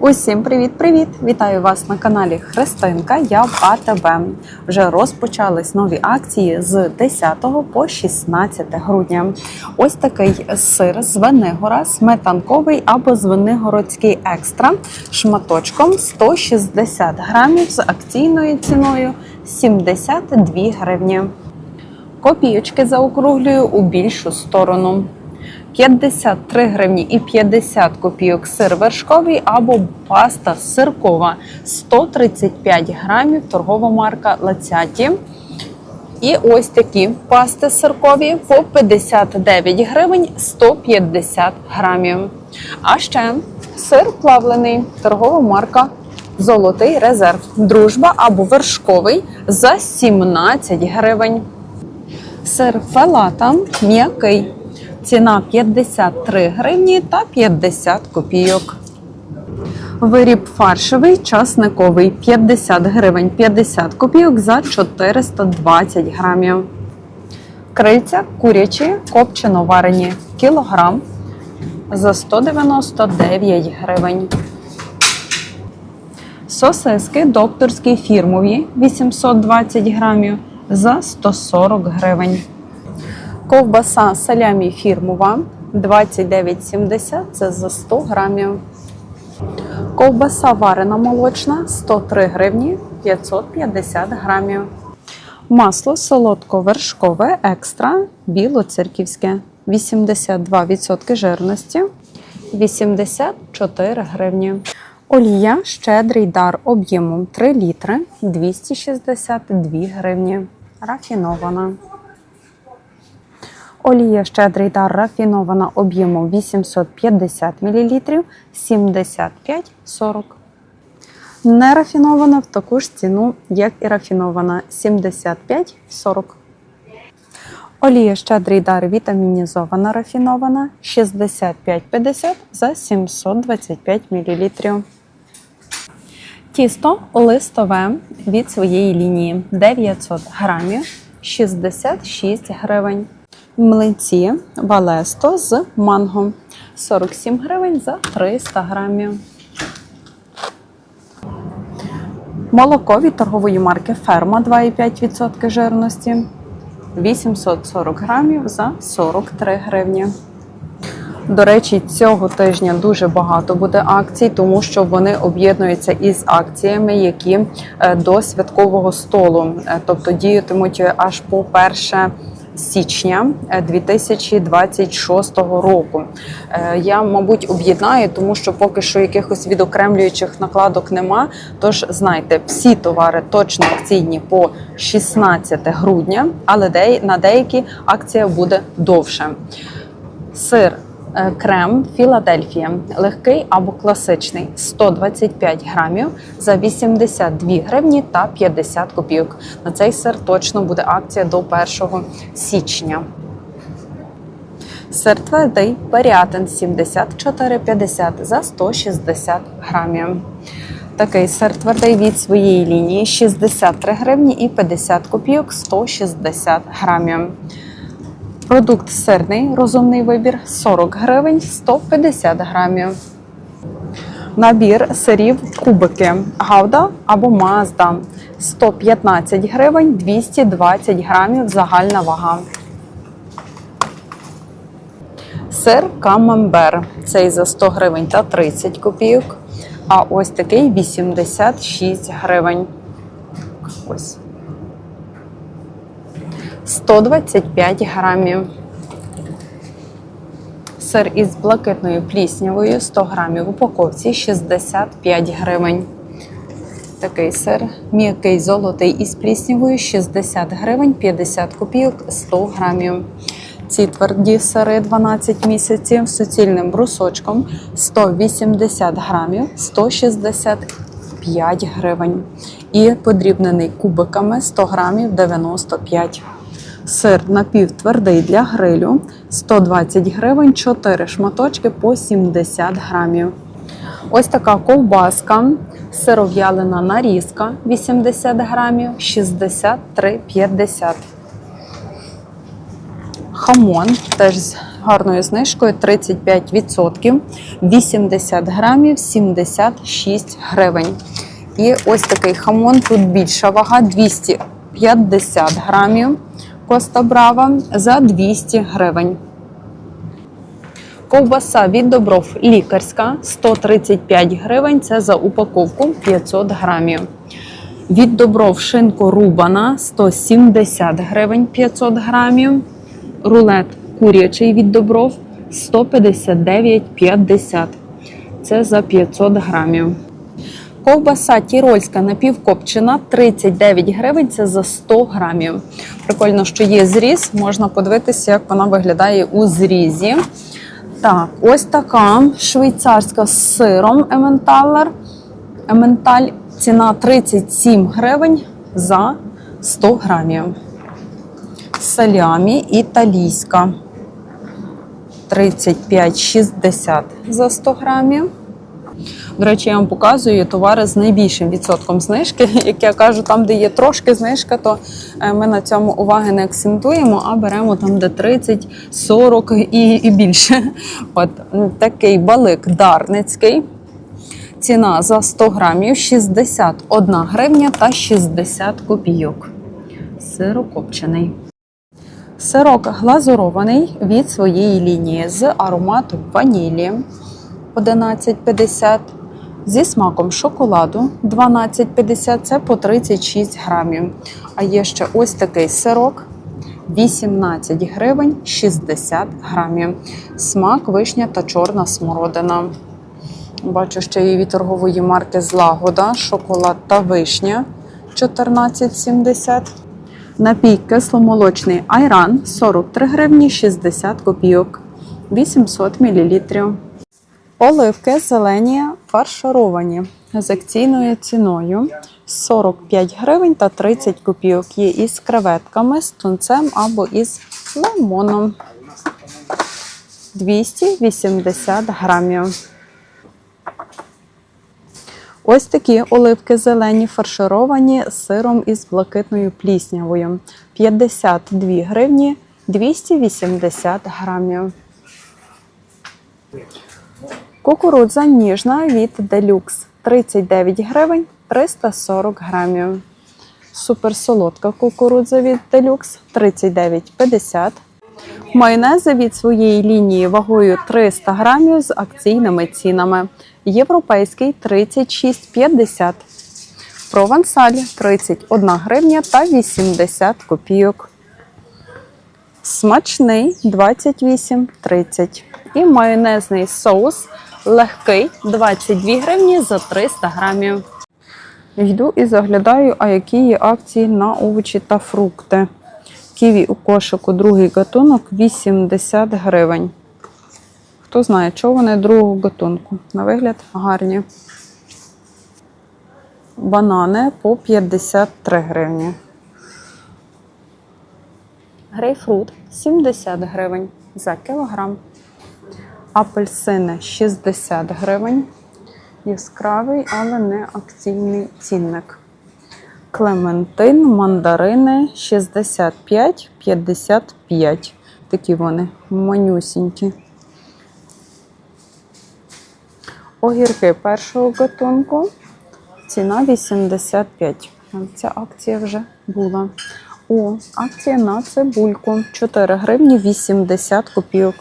Усім привіт-привіт! Вітаю вас на каналі Христинка. Я в АТБ. Вже розпочались нові акції з 10 по 16 грудня. Ось такий сир з Венигора, сметанковий або звенигородський екстра шматочком 160 грамів з акційною ціною 72 гривні. Копійочки заокруглюю у більшу сторону. 53 гривні і 50 копійок сир вершковий або паста сиркова 135 грамів, торгова марка Лацяті. І ось такі пасти сиркові по 59 гривень 150 грамів. А ще сир плавлений, торгова марка Золотий резерв. Дружба або вершковий за 17 гривень. Сир фелата м'який. Ціна 53 гривні та 50 копійок. Виріб фаршевий часниковий 50 гривень 50 копійок за 420 грамів. Крильця курячі копчено варені кілограм за 199 гривень. Сосиски докторські фірмові 820 грамів за 140 гривень. Ковбаса салямі фірмова 29,70 це за 100 грамів. Ковбаса варена молочна 103 гривні 550 грамів. Масло солодко-вершкове екстра білоцерківське 82% жирності 84 гривні. Олія щедрий дар об'ємом 3 літри 262 гривні. Рафінована. Олія щедрий дар рафінована об'ємом 850 мл 75,40. Нерафінована в таку ж ціну, як і рафінована 75,40. Олія щедрий дар вітамінізована рафінована 65,50 за 725 мл. Тісто листове від своєї лінії 900 грамів 66 гривень. Млинці Валесто з манго 47 гривень за 300 грамів. Молоко від торгової марки Ферма 2,5% жирності 840 грамів за 43 гривні. До речі, цього тижня дуже багато буде акцій, тому що вони об'єднуються із акціями, які е, до святкового столу, Е, тобто діятимуть аж по 1 січня е, 2026 року. Е, Я, мабуть, об'єднаю, тому що поки що якихось відокремлюючих накладок нема. Тож знайте, всі товари точно акційні по 16 грудня, але на деякі акція буде довше. Сир е, крем Філадельфія легкий або класичний 125 грамів за 82 гривні та 50 копійок. На цей сир точно буде акція до 1 січня. Сир твердий Періатин 74,50 за 160 грамів. Такий сир твердий від своєї лінії 63 гривні і 50 копійок 160 грамів. Продукт сирний, розумний вибір 40 гривень 150 грамів. Набір сирів кубики Гауда або Мазда 115 гривень 220 грамів загальна вага. Сир камамбер. Цей за 100 гривень та 30 копійок. А ось такий 86 гривень. Ось. 125 грамів. Сир із блакитною пліснявою 100 грамів в упаковці 65 гривень. Такий сир м'який золотий із пліснявою 60 гривень 50 копійок 100 грамів. Ці тверді сири 12 місяців суцільним брусочком 180 грамів 165 гривень. І подрібнений кубиками 100 грамів 95 Сир напівтвердий для грилю 120 гривень, 4 шматочки по 70 грамів. Ось така ковбаска, сиров'ялина нарізка 80 грамів, 63,50. Хамон теж з гарною знижкою 35%, 80 грамів 76 гривень. І ось такий хамон, тут більша вага 250 грамів. Коста Брава за 200 гривень. Ковбаса від добров лікарська 135 гривень. Це за упаковку 500 грамів. Від добров шинко рубана 170 гривень 500 грамів. Рулет курячий від добров 159,50. Це за 500 грамів. Ковбаса тірольська напівкопчена 39 гривень. Це за 100 грамів. Прикольно, що є зріз. Можна подивитися, як вона виглядає у зрізі. Так, ось така швейцарська з сиром Ементалер. Ементаль ціна 37 гривень за 100 грамів. Салямі італійська 35,60 за 100 грамів. До речі, я вам показую товари з найбільшим відсотком знижки. Як я кажу, там, де є трошки знижка, то е, ми на цьому уваги не акцентуємо, а беремо там, де 30, 40 і, і більше. От такий балик дарницький. Ціна за 100 грамів 61 гривня та 60 копійок. Сирокопчений. Сирок глазурований від своєї лінії з ароматом ванілі 11,50, зі смаком шоколаду 12,50 це по 36 грамів. А є ще ось такий сирок 18 гривень 60 грамів. Смак вишня та чорна смородина. Бачу, що є від торгової марки Злагода, шоколад та вишня 14,70. Напій кисломолочний айран 43 гривні 60 копійок 800 мл. Оливки зелені фаршировані з акційною ціною 45 гривень та 30 копійок. Є із креветками, з тунцем або із лимоном 280 грамів. Ось такі оливки зелені фаршировані з сиром із блакитною пліснявою 52 гривні 280 грамів. Кукурудза ніжна від Deluxe 39 гривень 340 грамів. Суперсолодка кукурудза від Deluxe 39,50. Майонези від своєї лінії вагою 300 грамів з акційними цінами. Європейський 36,50. Провансаль 31 гривня та 80 копійок. Смачний 28,30. І майонезний соус легкий 22 гривні за 300 грамів. Йду і заглядаю, а які є акції на овочі та фрукти. Ківі у кошику другий гатунок 80 гривень. Хто знає, чого вони другого гатунку. На вигляд гарні. Банани по 53 гривні. Грейпфрут 70 гривень за кілограм. Апельсини 60 гривень. Яскравий, але не акційний цінник. Клементин, мандарини 65-55. Такі вони манюсінькі. Огірки першого гатунку. Ціна 85. Ця акція вже була. О, акція на цибульку. 4 гривні 80 копійок.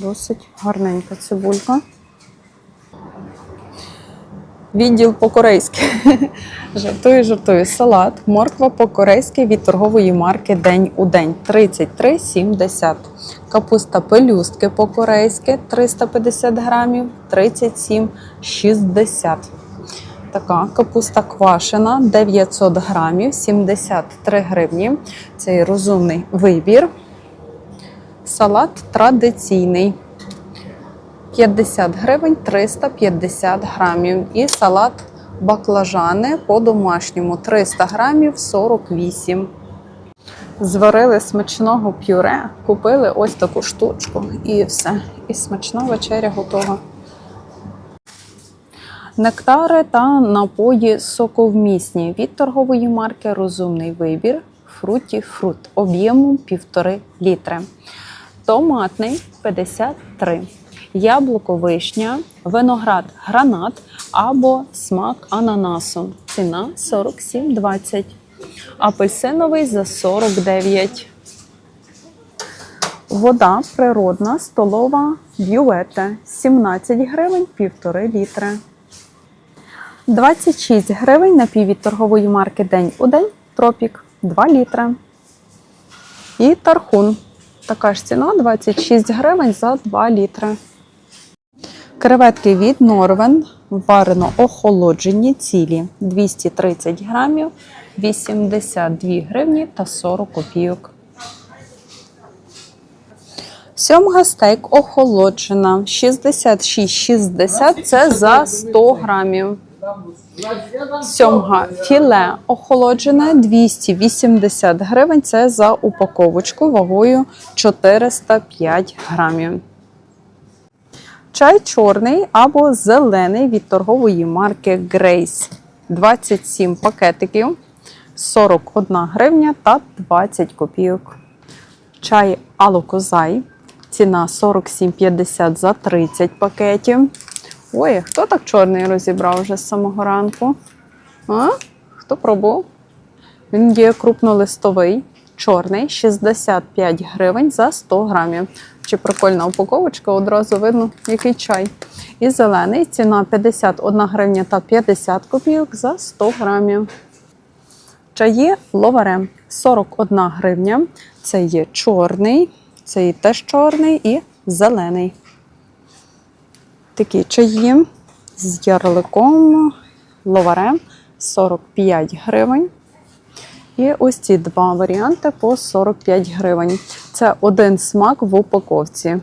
Досить гарненька цибулька. Відділ по-корейськи. Жартую, жартую. Салат. Морква по-корейськи від торгової марки День у день 33,70. Капуста пелюстки по-корейськи 350 грамів 37,60. Така капуста квашена 900 грамів 73 гривні. Цей розумний вибір. Салат традиційний. 50 гривень 350 грамів. І салат баклажани по-домашньому 300 грамів 48. Зварили смачного пюре, купили ось таку штучку і все. І смачна вечеря готова. Нектари та напої соковмісні від торгової марки Розумний вибір Фруті Фрут об'ємом 1,5 літри. Томатний 53, яблуко вишня, виноград гранат або смак ананасу. Ціна 47,20. Апельсиновий за 49. Вода природна, столова, бювете 17 гривень, півтори літри. 26 гривень напій від торгової марки День у день Тропік 2 літри. І тархун. Така ж ціна 26 гривень за 2 літри. Креветки від Норвен варено охолоджені цілі 230 грамів, 82 гривні та 40 копійок. Сьомга стейк охолоджена 66,60 це за 100 грамів. Сьомга філе охолоджене 280 гривень. Це за упаковочку вагою 405 грамів. Чай чорний або зелений від торгової марки Grace. 27 пакетиків, 41 гривня та 20 копійок. Чай Алокозай. Ціна 47,50 за 30 пакетів. Ой, хто так чорний розібрав вже з самого ранку? А? Хто пробував? Він є крупнолистовий, чорний, 65 гривень за 100 грамів. Чи прикольна упаковочка, одразу видно, який чай. І зелений, ціна 51 гривня та 50 копійок за 100 грамів. Чаї ловаре 41 гривня. Це є чорний, це є теж чорний і зелений. Такі чаї з ярликом ловарем 45 гривень. І ось ці два варіанти по 45 гривень. Це один смак в упаковці.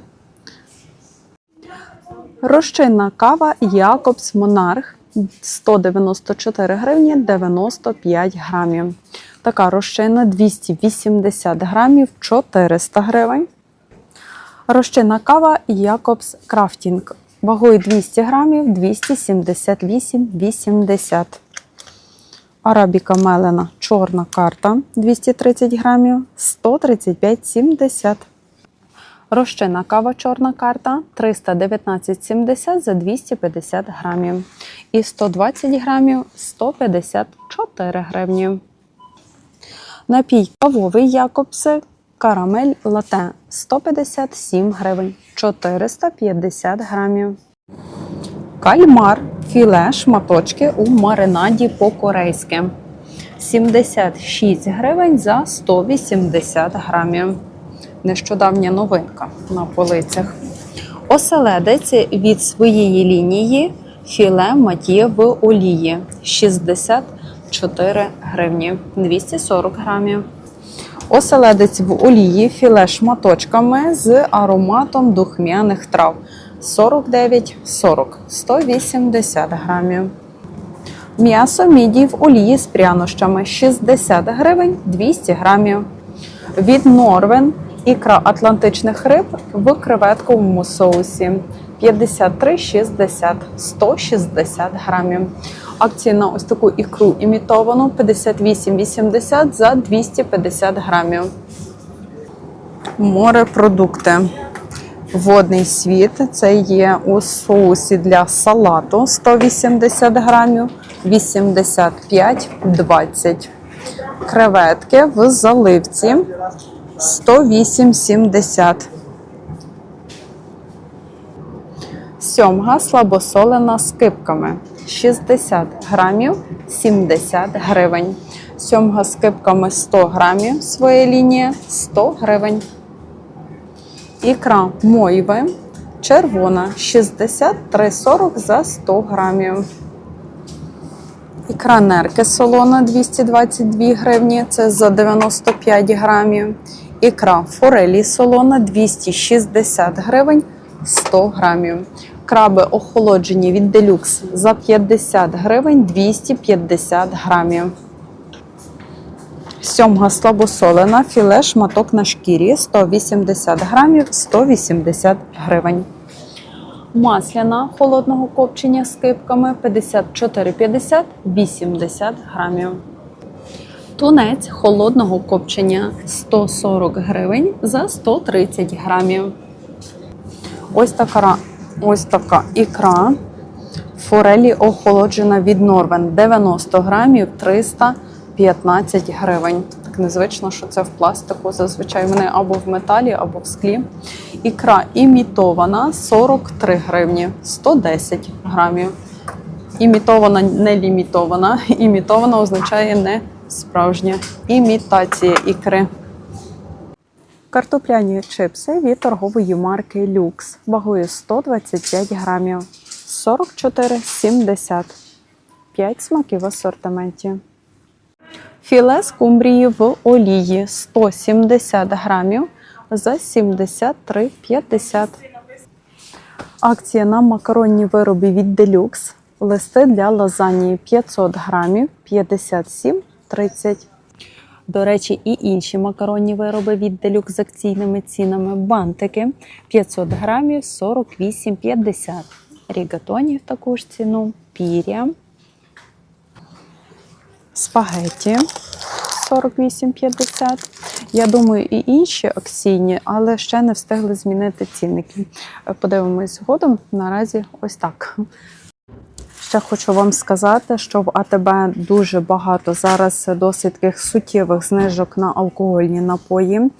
Розчинна кава Якобс Монарх 194 гривні 95 грамів. Така розчинна 280 грамів 400 гривень. Розчинна кава Якобс Крафтінг вагою 200 грамів 278,80. Арабіка мелена чорна карта 230 грамів 135,70. Розчинна кава чорна карта 319,70 за 250 грамів. І 120 грамів 154 гривні. Напій кавовий Якобсе карамель лате 157 гривень 450 грамів. Кальмар філе шматочки у маринаді по-корейськи 76 гривень за 180 грамів. Нещодавня новинка на полицях. Оселедець від своєї лінії філе матє в олії 64 гривні 240 грамів. Оселедець в олії філе шматочками з ароматом духмяних трав 49,40 180 грамів. М'ясо міді в олії з прянощами 60 гривень 200 грамів. Від Норвен ікра атлантичних риб в креветковому соусі 53,60 160 грамів. Акції на ось таку ікру імітовану 58,80 за 250 грамів. Морепродукти. Водний світ це є у соусі для салату 180 грамів, 85,20. Креветки в заливці 108,70. Сьомга слабосолена з кипками 60 грамів 70 гривень. Сьомга з кипками 100 грамів, своя лінія 100 гривень. Ікра мойви червона 63,40 за 100 грамів. Ікра нерки солона 222 гривні, це за 95 грамів. Ікра форелі солона 260 гривень 100 грамів. Краби охолоджені від делюкс за 50 гривень 250 грамів. Сьомга слабосолена, філе шматок на шкірі 180 грамів 180 гривень. Масляна холодного копчення з кипками 54,50 80 грамів. Тунець холодного копчення 140 гривень за 130 грамів. Ось така, ось така ікра. Форелі охолоджена від Норвен 90 грамів 315 гривень. Так незвично, що це в пластику. Зазвичай вони або в металі, або в склі. Ікра імітована 43 гривні 110 грамів. Імітована не лімітована. Імітована означає не справжня. Імітація ікри. Картопляні чипси від торгової марки Люкс вагою 125 грамів 44,70. 5 смаків в асортименті. Філе скумбрії в олії 170 грамів за 73,50. Акція на макаронні вироби від Deluxe. Листи для лазанії 500 грамів 57,30. До речі, і інші макаронні вироби від Deluxe з акційними цінами. Бантики 500 грамів 48,50. Рігатоні в таку ж ціну. Піря. Спагеті 48,50. Я думаю, і інші акційні, але ще не встигли змінити цінники. Подивимось згодом. Наразі ось так. Ще хочу вам сказати, що в АТБ дуже багато зараз досить таких суттєвих знижок на алкогольні напої.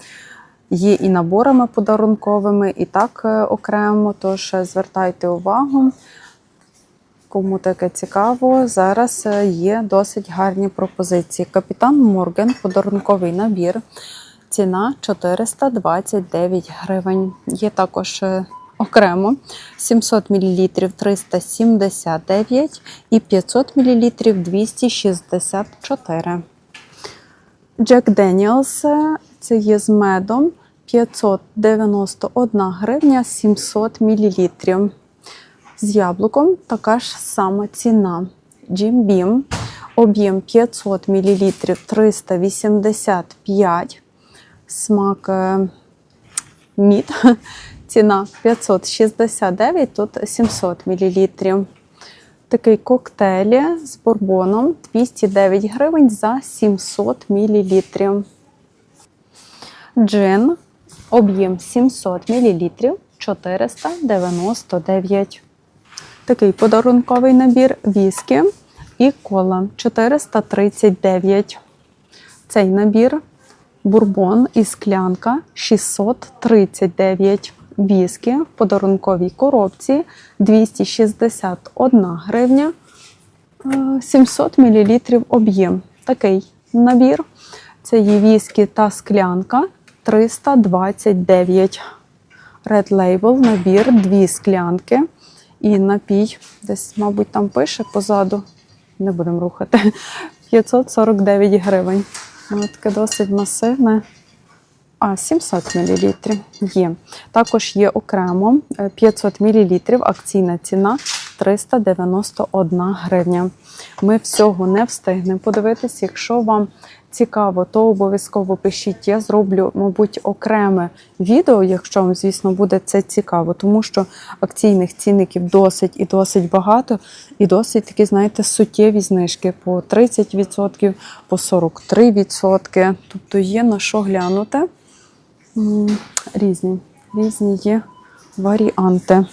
Є і наборами подарунковими, і так е, окремо. Тож звертайте увагу. Кому таке цікаво, зараз е, є досить гарні пропозиції. Капітан Морген, подарунковий набір. Ціна 429 гривень. Є також е, окремо 700 мл 379 і 500 мл 264. Джек Деніелс це є з медом 591 гривня 700 мл. З яблуком така ж сама ціна. Jim Beam, об'єм 500 мл 385, смак е, мід, ціна 569, тут 700 мл. Такий коктейль з бурбоном 209 гривень за 700 мл. Джин, об'єм 700 мл 499. Такий подарунковий набір віскі і кола 439. Цей набір бурбон і склянка 639. Віскі в подарунковій коробці 261 гривня, е, 700 мл об'єм. Такий набір. Це є віскі та склянка 329. Red Label набір, дві склянки і напій. Десь, мабуть, там пише позаду. Не будемо рухати. 549 гривень. Таке досить масивне. А, 700 мл є. Також є окремо е, 500 мл, акційна ціна 391 гривня. Ми всього не встигнемо подивитися. Якщо вам цікаво, то обов'язково пишіть. Я зроблю, мабуть, окреме відео, якщо вам, звісно, буде це цікаво, тому що акційних цінників досить і досить багато, і досить такі, знаєте, суттєві знижки по 30%, по 43%. Тобто є на що глянути. Різні, різні є варіанти.